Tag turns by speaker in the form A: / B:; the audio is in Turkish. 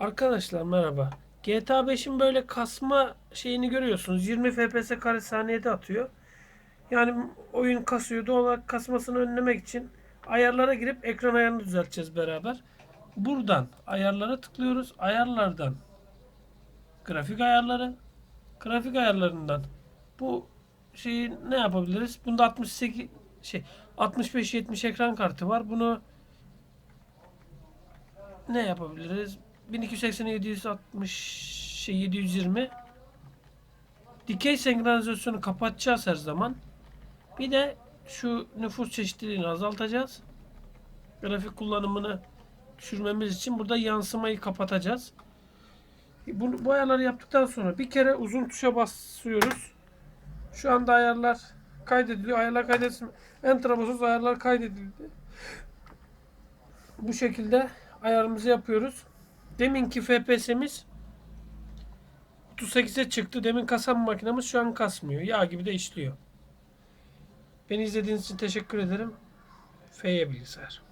A: Arkadaşlar merhaba. GTA 5'in böyle kasma şeyini görüyorsunuz. 20 FPS kare saniyede atıyor. Yani oyun kasıyor. Doğal olarak kasmasını önlemek için ayarlara girip ekran ayarını düzelteceğiz beraber. Buradan ayarlara tıklıyoruz. Ayarlardan grafik ayarları. Grafik ayarlarından bu şeyi ne yapabiliriz? Bunda 68 şey 65-70 ekran kartı var. Bunu ne yapabiliriz? 1280 760 şey 720 dikey senkronizasyonu kapatacağız her zaman. Bir de şu nüfus çeşitliliğini azaltacağız. Grafik kullanımını düşürmemiz için burada yansımayı kapatacağız. Bu, bu ayarları yaptıktan sonra bir kere uzun tuşa basıyoruz. Şu anda ayarlar kaydediliyor. Ayarlar kaydedilsin. Enter'a basıyoruz. Ayarlar kaydedildi. Bu şekilde ayarımızı yapıyoruz. Deminki FPS'imiz 38'e çıktı. Demin kasan makinemiz şu an kasmıyor. Yağ gibi de işliyor. Beni izlediğiniz için teşekkür ederim. F'ye bilgisayar.